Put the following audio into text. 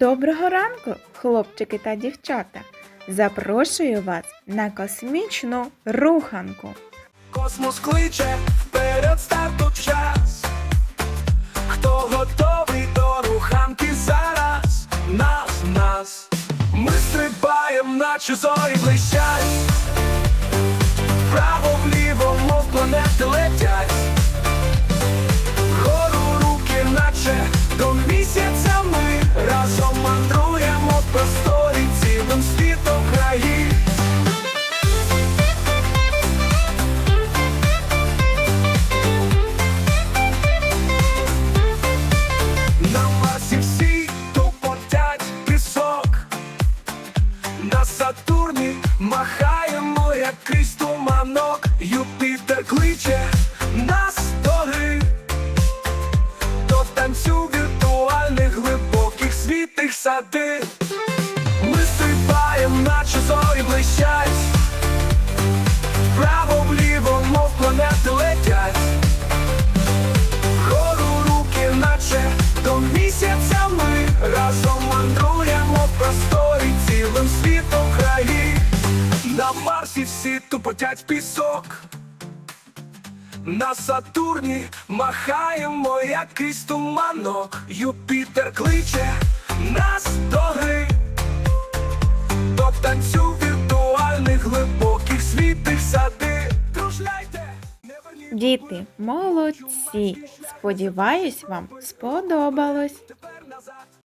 Доброго ранку, хлопчики та дівчата! Запрошую вас на космічну руханку. Космос кличе вперед старту час. Хто готовий до руханки зараз? Нас, нас. Ми стрибаєм, наче зорі блищать. Вправо вліво, Сатурні махаємо крізь туманок. Юпітер кличе нас до гри. До танцю віртуальних глибоких світих сади. Ми стрибаєм, наче зорі блищать Марсі всі тупотять пісок. На Сатурні махаємо якийсь туманок. Юпітер кличе нас до гри. До танцю віртуальних глибоких світих сади. Діти, молодці! Сподіваюсь, вам сподобалось.